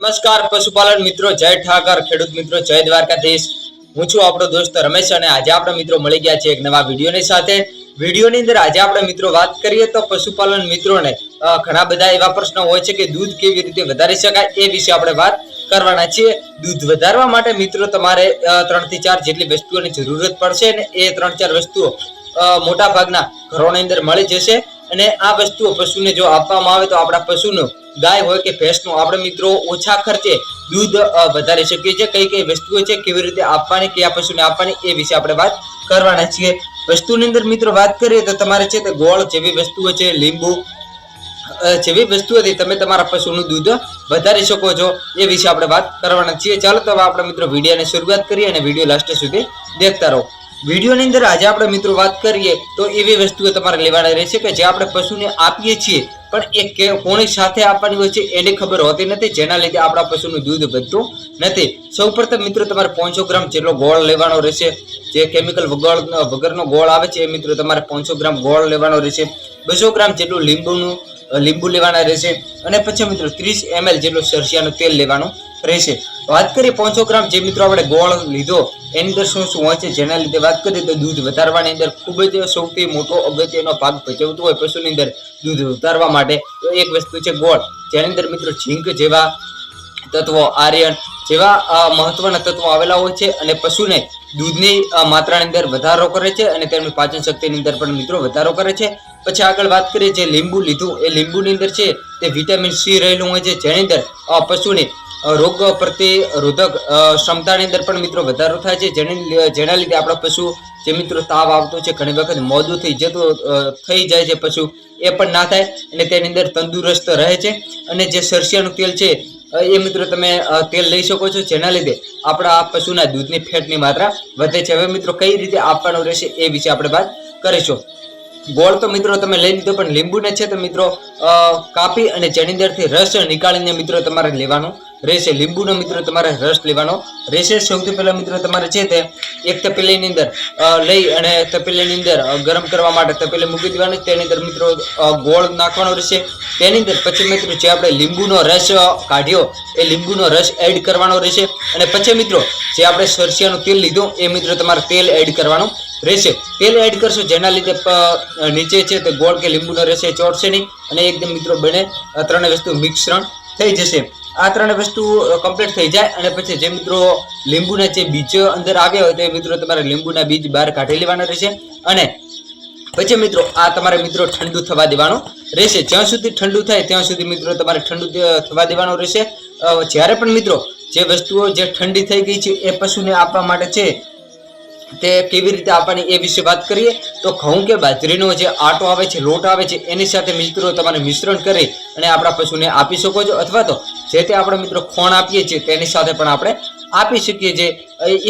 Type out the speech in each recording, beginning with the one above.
નમસ્કાર પશુપાલન મિત્રો, જય ઠાકર, ખેડૂત મિત્રો, જય દ્વારકાધીશ. હું છું આપણો દોસ્ત રમેશ અને આજે આપણે મિત્રો મળી ગયા છે એક નવા વિડીયોની સાથે. વિડીયોની અંદર આજે આપણે મિત્રો વાત કરીએ તો પશુપાલન મિત્રોને ઘણા બધા એવા પ્રશ્નો હોય છે કે દૂધ કેવી રીતે વધારી શકાય એ વિશે આપણે વાત કરવાના છીએ. દૂધ વધારવા માટે મિત્રો તમારે ત્રણથી ચાર જેટલી વસ્તુઓની જરૂરત પડશે અને એ ત્રણ ચાર વસ્તુઓ મોટા ભાગના ઘરોની અંદર મળી જશે. અને આ વસ્તુઓ પશુને જો આપવામાં આવે તો આપણા પશુનો ગાય હોય કે ભેંસનો, આપણે મિત્રો ઓછા ખર્ચે દૂધ વધારી શકીએ છીએ. કઈ કઈ વસ્તુઓ છે, કેવી રીતે આપવાની, કયા પશુને આપવાની એ વિશે આપણે વાત કરવાના છીએ. વસ્તુની અંદર મિત્રો વાત કરીએ તો તમારે છે તે ગોળ જેવી વસ્તુઓ છે, લીંબુ જેવી વસ્તુઓથી તમે તમારા પશુનું દૂધ વધારી શકો છો એ વિશે આપણે વાત કરવાના છીએ. ચાલો તો આપણે મિત્રો વિડીયોની શરૂઆત કરીએ અને વીડિયો લાસ્ટ સુધી દેખતા રહો. વિડીયોની અંદર આજે આપણે મિત્રો વાત કરીએ તો એવી વસ્તુઓ તમારે લેવાના રહેશે કે જે આપણે પશુને આપીએ છીએ. પણ એ કોની સાથે આપવાની હોય છે એની ખબર હોતી નથી. જેના લીધે આપણા પશુનું દૂધ વધતું નથી. સૌપ્રથમ મિત્રો તમારે પાંચસો ગ્રામ જેટલો ગોળ લેવાનો રહેશે. જે કેમિકલ વગર વગરનો ગોળ આવે છે એ મિત્રો તમારે પાંચસો ગ્રામ ગોળ લેવાનો રહેશે. બસો ગ્રામ જેટલું લીંબુનું લીંબુ લેવાના રહેશે. અને પછી મિત્રો ત્રીસ એમએલ જેટલું સરસિયાનું તેલ લેવાનું. રહેશે. વાત કરીએ પાંચસો ગ્રામ, જે મિત્રો આપણે ગોળ લીધો, એની અંદર શું શું હોય છે, જેના લીધે વાત કરીએ તો દૂધ વધારવાની અંદર ખૂબ જ સૌથી મોટો અગત્યનો ભાગ ભજવતો હોય પશુની અંદર દૂધ વધારવા માટે. તો એક વસ્તુ છે ગોળ. જેની અંદર મિત્રો ઝીંક જેવા તત્વો આર્યન જેવા મહત્વના તત્વો આવેલા હોય છે અને પશુને દૂધની માત્રાની અંદર વધારો કરે છે અને તેમની પાચન શક્તિની અંદર પણ મિત્રો વધારો કરે છે. પછી આગળ વાત કરીએ જે લીંબુ લીધું, એ લીંબુની અંદર છે તે વિટામિન સી રહેલું હોય છે, જેની અંદર પશુની રોગ પ્રતિરોધક ક્ષમતાની અંદર પણ મિત્રો વધારો થાય છે. જેની જેના લીધે આપણા પશુ જે મિત્રો તાવ આવતો છે, ઘણી વખત મોદું થઈ જતું થઈ જાય છે પશુ, એ પણ ના થાય અને તેની અંદર તંદુરસ્ત રહે છે. અને જે સરસિયાનું તેલ છે એ મિત્રો તમે તેલ લઈ શકો છો. જેના લીધે આપણા પશુના દૂધની ફેટની માત્રા વધે છે. હવે મિત્રો કઈ રીતે આપવાનું રહેશે એ વિશે આપણે વાત કરીશું. ગોળ તો મિત્રો તમે લઈ લીધો, પણ લીંબુને છે તો મિત્રો કાપી અને જેની અંદરથી રસ નીકાળીને મિત્રો તમારે લેવાનું રહેશે. લીંબુનો મિત્રો તમારે રસ લેવાનો રહેશે. સૌથી પહેલા મિત્રો તમારે છે તે એક તપેલીની અંદર લઈ અને તપેલીની અંદર ગરમ કરવા માટે તપેલી મૂકી દેવાની. તેની અંદર મિત્રો ગોળ નાખવાનો રહેશે. તેની અંદર પછી મિત્રો જે આપણે લીંબુનો રસ કાઢ્યો, એ લીંબુનો રસ એડ કરવાનો રહેશે. અને પછી મિત્રો જે આપણે સરસિયાનું તેલ લીધું, એ મિત્રો તમારે તેલ એડ કરવાનું રહેશે. તેલ એડ કરશો જેના લીધે નીચે છે તે ગોળ કે લીંબુનો રસ એ ચોટશે નહીં. અને એકદમ મિત્રો બને ત્રણે વસ્તુ મિશ્રણ થઈ જશે. આ ત્રણેય વસ્તુ કમ્પ્લીટ થઈ જાય અને પછી જે મિત્રો લીંબુના જે બીજ અંદર આવ્યા હોય તે મિત્રો તમારે લીંબુના બીજ બહાર કાઢી લેવાના રહેશે અને પછી મિત્રો, આ તમારે મિત્રો ઠંડુ થવા દેવાનું રહેશે. જ્યાં સુધી ઠંડુ થાય ત્યાં સુધી મિત્રો તમારે ઠંડુ થવા દેવાનું રહેશે. જ્યારે પણ મિત્રો જે વસ્તુઓ જે ઠંડી થઈ ગઈ છે એ પશુને આપવા માટે છે તે કેવી રીતે આપણને એ વિશે વાત કરીએ? તો ઘઉં કે બાજરીનો જે આટો આવે છે, લોટ આવે છે, એની સાથે મિત્રો તમારે મિશ્રણ કરી અને આપણા પશુને આપી શકો છો. અથવા તો જે તે આપણે મિત્રો ખોણ આપીએ છીએ, તેની સાથે પણ આપણે આપી શકીએ છીએ.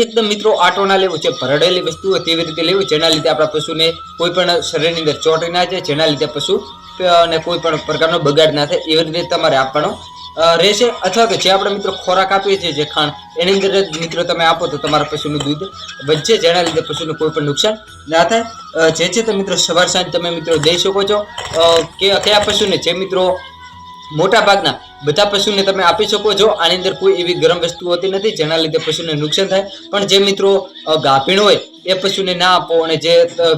એકદમ મિત્રો આટો ના લેવું છે ભરડેલી વસ્તુઓ તેવી રીતે લેવું, જેના લીધે આપણા પશુને કોઈ પણ શરીરની અંદર ચોંટી ના જાય, જેના લીધે પશુ અને કોઈ પણ પ્રકારનો બગાડ ના થાય, એવી રીતે તમારે આપવાનો રહેશે? અથવા કે જે આપણે મિત્રો ખોરાક આપીએ છીએ, જે ખાંડ, એની અંદર મિત્રો તમે આપો તો તમારા પશુનું દૂધ વધશે જેના લીધે પશુને કોઈ પણ નુકસાન ના થાય. જે છે તે મિત્રો સવાર સાંજ તમે મિત્રો દઈ શકો છો. કે કયા પશુને? જે મિત્રો મોટા ભાગના બધા પશુને તમે આપી શકો છો. આની અંદર કોઈ એવી ગરમ વસ્તુ હોતી નથી, જેના લીધે પશુને નુકસાન થાય. પણ જે મિત્રો ગાભીણ હોય, એ પશુને ના આપો અને જે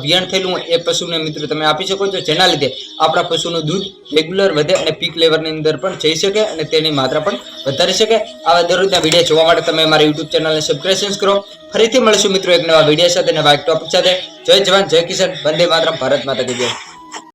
વિયણ થયેલું હોય, એ પશુને મિત્રો તમે આપી શકો છો. જેના લીધે આપણા પશુનું દૂધ રેગ્યુલર વધે અને પીક લેવલની અંદર પણ જઈ શકે અને તેની માત્રા પણ વધારી શકે. આવા દરરોજના વીડિયો જોવા માટે તમે મારા યુટ્યુબ ચેનલને સબસ્ક્રિપ્શન કરો. ફરીથી મળીશું મિત્રો એક નવા વીડિયો સાથે નવા એક ટોપિક સાથે. જય જવાન, જય કિશન વંદે માતરમ. ભારત માતા જય.